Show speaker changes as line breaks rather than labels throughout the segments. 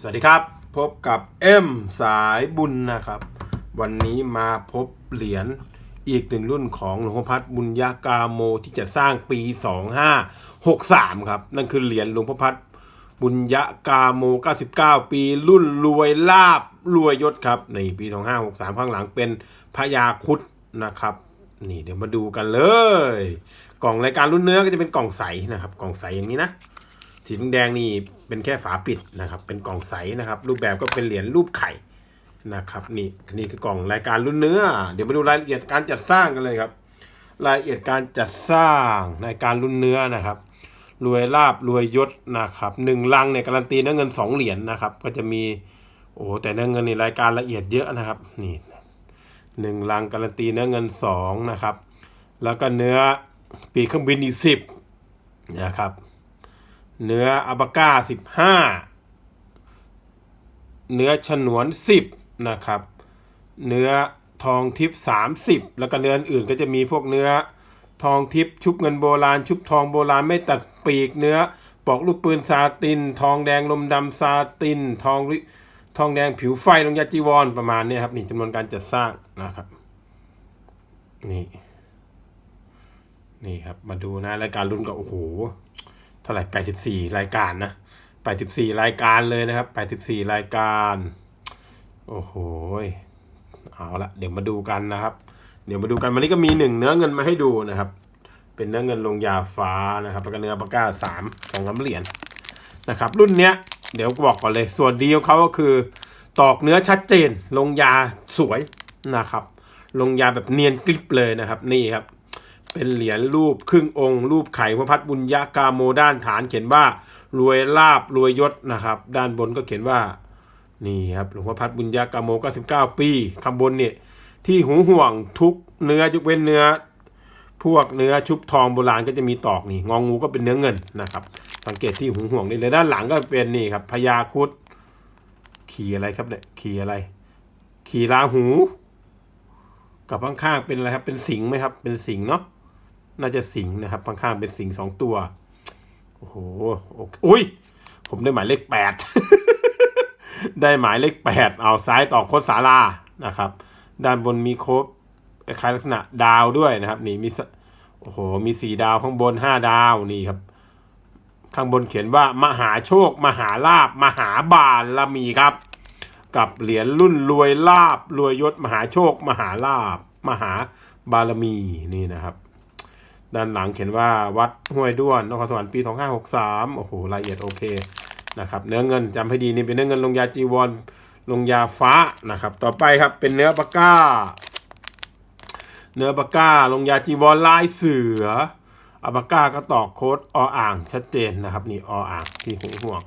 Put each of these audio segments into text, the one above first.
สวัสดีครับ พบกับเอ็มสายบุญนะครับ วันนี้มาพบเหรียญอีกหนึ่งรุ่นของหลวงพ่อพัดบุญญากาโมที่จะสร้างปี 2563 ครับ นั่นคือเหรียญหลวงพ่อพัดบุญญากาโม 99 ปีรุ่นรวยลาบรวยยศครับ ในปี 2563 ข้างหลังเป็นพญาคุดนะครับ นี่เดี๋ยวมาดูกันเลย กล่องรายการรุ่นเนื้อก็จะเป็นกล่องใสนะครับ กล่องใสอย่างนี้นะ สีแดงนี่เป็นแค่ฝาปิดนะครับ เป็นกล่องใสนะครับ รูปแบบก็เป็นเหรียญรูปไข่นะครับนี่นี่คือกล่องรายการรุ่นเนื้อ เดี๋ยวมาดูรายละเอียดการจัดสร้างกันเลยครับ รายละเอียดการจัดสร้างรายการรุ่นเนื้อนะครับ รวยลาบรวยยศนะครับหนึ่งลังเนี่ยการันตีเนื้อเงินสองเหรียญนะครับ ก็จะมีโอ้แต่เนื้อเงินนี่รายการละเอียดเยอะนะครับนี่หนึ่งลังการันตีเนื้อเงินสองนะครับ แล้วก็เนื้อปีเครื่องบินอีกสิบนะครับ เนื้ออับก้าสิบห้าเนื้อฉนวนสิบนะครับ เนื้อทองทิพย์สามสิบแล้วก็เนื้ออื่นก็จะมีพวกเนื้อทองทิพย์ชุบเงินโบราณ ชุบทองโบราณไม่ตัดปีกเนื้อปอกลูกปืนซาติน ทองแดงลมดำซาติน ทองทองแดงผิวไฟลงยาจีวรประมาณนี้ครับนี่จำนวนการจัดสร้างนะครับนี่นี่ครับมาดูนะรายการรุ่นก็โอ้โห ท่าไหร่ 84 รายการนะ 84 รายการเลยนะครับ 84 รายการ โอ้โห เอาละเดี๋ยวมาดูกันนะครับ เดี๋ยวมาดูกันวันนี้ก็มีหนึ่งเนื้อเงินมาให้ดูนะครับ เป็นเนื้อเงินลงยาฟ้านะครับ แล้วก็เนื้อปากกาสามของน้ำเหรียญนะครับ รุ่นเนี้ยเดี๋ยวบอกก่อนเลย ส่วนดีของเขาก็คือ ตอกเนื้อชัดเจน ลงยาสวยนะครับ ลงยาแบบเนียนกริบเลยนะครับ นี่ครับ เป็นเหรียญรูปครึ่งองค์ รูปไข่พระพัฒน์บุญญากาโมด้านฐานเขียนว่ารวยลาบรวยยศนะครับ ด้านบนก็เขียนว่านี่ครับหลวงพ่อพัฒน์บุญญากาโม99ปีข้างบนเนี่ยที่หูห่วงทุกเนื้อยกเว้นเนื้อ พวกเนื้อชุบทองโบราณก็จะมีตอกนี่งองูก็เป็นเนื้อเงินนะครับ สังเกตที่หูห่วงนี่เลยด้านหลังก็เป็นนี่ครับพญาคุดขี่อะไรครับเนี่ยขี่อะไร ขี่ราหู กับข้างๆเป็นอะไรครับ เป็นสิงไหมครับ เป็นสิงเนาะ น่าจะสิงนะครับข้างๆเป็นสิงสองตัว โอ้โหโอุ้ย ผมได้หมายเลขแปดได้หมายเลขแปดเอาซ้ายต่อโคดสารานะครับ ด้านบนมีโค้ดคล้ายลักษณะดาวด้วยนะครับ นี่มีโอ้โหมีสี่ดาวข้างบนห้าดาวนี่ครับ ข้างบนเขียนว่ามหาโชค มหาลาบ มหาบารมีครับ กับเหรียญรุ่นรวยลาบ รวยยศ มหาโชค มหาลาบ มหาบารมีนี่นะครับ ด้านหลังเขียนว่าวัดห้วยด้วนนครสวรรค์ปี 2563 โอ้โหรายละเอียดโอเคนะครับเนื้อเงินจำให้ดีนี่เป็นเนื้อเงินลงยาจีวรลงยาฟ้านะครับ ต่อไปครับเป็นเนื้อปากก้า เนื้อปากก้าลงยาจีวรลายเสืออาปากก้าก็ตอกโค้ดออ่างชัดเจนนะครับ นี่ออ่างที่หูห่วง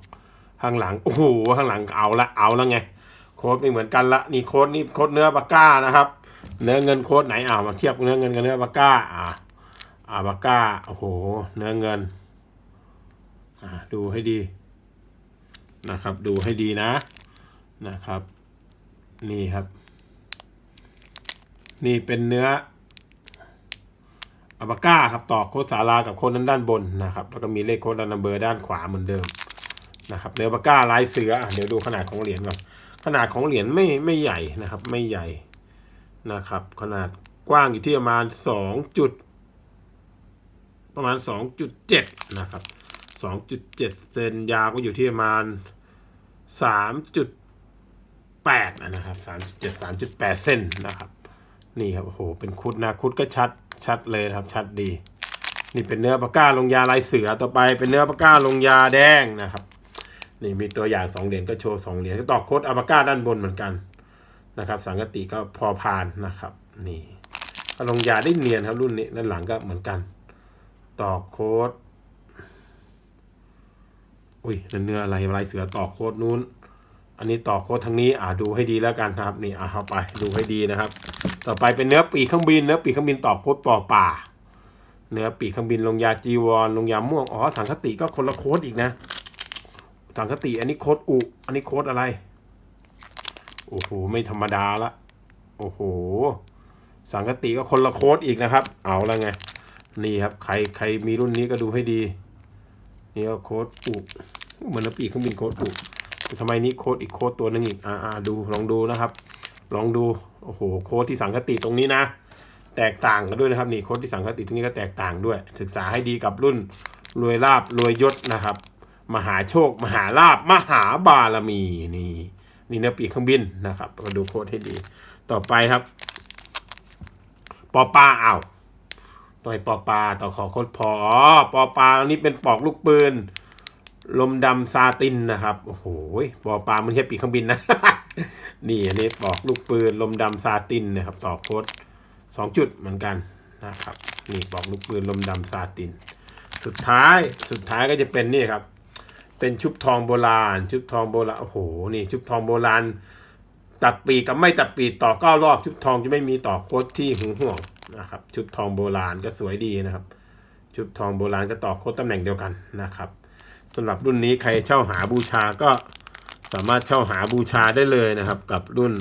ข้างหลังโอ้โหข้างหลังเอาละเอาละไง โค้ดไม่เหมือนกันละนี่โค้ดนี่โค้ดเนื้อปากก้านะครับ เนื้อเงินโค้ดไหนอ่ามาเทียบเนื้อเงินกับเนื้อปากก้าอ่า อาบาก้า โอ้โห เนื้อเงินอ่าดูให้ดีนะครับ ดูให้ดีนะนะครับ นี่ครับ นี่เป็นเนื้ออาบาก้าครับต่อโคดสารากับโคดนั้นด้านบนนะครับ แล้วก็มีเลขโคดดันนเบอร์ด้านขวาเหมือนเดิมนะครับ เนื้อปากก้าลายเสือเดี๋ยวดูขนาดของเหรียญก่อนขนาดของเหรียญไม่ไม่ใหญ่นะครับ ไม่ใหญ่นะครับ ขนาดกว้างอยู่ที่ประมาณสองจุด ประมาณ 2.7 นะครับ 2.7 เซนยาวก็อยู่ที่ประมาณ 3.8 นะครับ 3.7 3.8เซนนะครับ นี่ครับ โอ้โห เป็นคุดนะ คุดก็ชัด ชัดเลยนะครับ ชัดดี นี่เป็นเนื้อปากก้าลงยาลายเสือ ต่อไปเป็นเนื้อปากก้าลงยาแดงนะครับ นี่มีตัวอย่าง 2 เหรียญก็โชว์ 2 เหรียญ ก็ต่อโคดอัปาก้าด้านบนเหมือนกันนะครับ สังกติก็พอพานนะครับ นี่ลงยาได้เนียนครับรุ่นนี้ ด้านหลังก็เหมือนกัน ต่อโค้ด อุ้ยนั่นเนื้ออะไรลายเสือต่อโค้ดนู้น อันนี้ต่อโค้ดทางนี้อ่าดูให้ดีแล้วกันครับ นี่อ่าเข้าไปดูให้ดีนะครับ ต่อไปเป็นเนื้อปีกเครื่องบิน เนื้อปีกเครื่องบินต่อโค้ดปอป่า เนื้อปีกเครื่องบินลงยาจีวรลงยาม่วง อ๋อ สังคติก็คนละโค้ดอีกนะ สังคติอันนี้โค้ดอุ อันนี้โค้ดอะไร โอ้โห ไม่ธรรมดาละ โอ้โห สังคติก็คนละโค้ดอีกนะครับ เอาละไง นี่ครับ ใครใครมีรุ่นนี้ก็ดูให้ดี นี่ก็โค้ดอุกเหมือนปีกเครื่องบินโค้ดอุกทำไมนี้โค้ดอีกโค้ดตัวหนึงอีกอ่าอ่าดูลองดูนะครับ ลองดูโอ้โหโค้ดที่สังคติตรงนี้นะ แตกต่างกันด้วยนะครับนี่โค้ดที่สังคติตรงนี้ก็แตกต่างด้วย ศึกษาให้ดีกับรุ่นรวยลาบรวยยศนะครับ มหาโชค มหาลาบมหาบารมีนี่นี่นะปีกเครื่องบินนะครับก็ดูโค้ดให้ดี ต่อไปครับปอปลาอ้าว ต่อยปอปลาต่อขอโคดพออ๋อปอปลาอันนี้เป็นปอกลูกปืน ลมดำซาตินนะครับ โอ้โหปอปลามันแค่ปีกเครื่องบินนะ นี่อันนี้ปอกลูกปืน ลมดำซาตินนะครับ ต่อโค้ดสองจุดเหมือนกันนะครับ นี่ปอกลูกปืนลมดำซาติน สุดท้ายสุดท้ายก็จะเป็นนี่ครับ เป็นชุบทองโบราณ ชุบทองโบราณ โอ้โห นี่ชุบทองโบราณตัดปีกกับไม่ตัดปีกต่อเก้ารอบชุบทองจะไม่มีต่อโคตที่หึงห่วง นะครับชุบทองโบราณก็สวยดีนะครับ ชุบทองโบราณก็ต่อโคตตำแหน่งเดียวกันนะครับสำหรับรุ่นนี้ใครเช่าหาบูชาก็สามารถเช่าหาบูชาได้เลยนะครับ กับรุ่น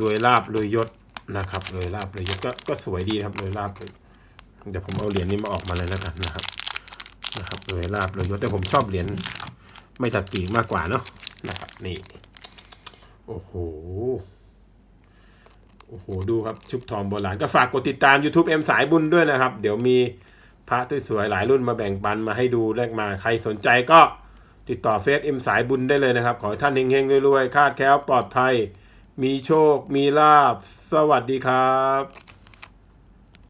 รวยลาบรวยยศนะครับรวยลาบรวยยศก็ก็สวยดีครับรวยลาบเดี๋ยวผมเอาเหรียญนี้มาออกมาเลยแล้วกันนะครับนะครับรวยลาบรวยยศแต่ผมชอบเหรียญไม่ตัดปีกมากกว่าเนาะนะครับนี่โอ้โห โอ้โห ดูครับ ชุบทองโบราณก็ฝากกดติดตาม YouTube เอ็มสายบุญด้วยนะครับ เดี๋ยวมีพระสวยๆหลายรุ่นมาแบ่งปันมาให้ดูแลกมาใครสนใจก็ติดต่อเฟซเอ็มสายบุญได้เลยนะครับ ขอให้ท่านเฮงๆรวยๆ คาดแคล้วปลอดภัย มีโชค มีลาบ สวัสดีครับ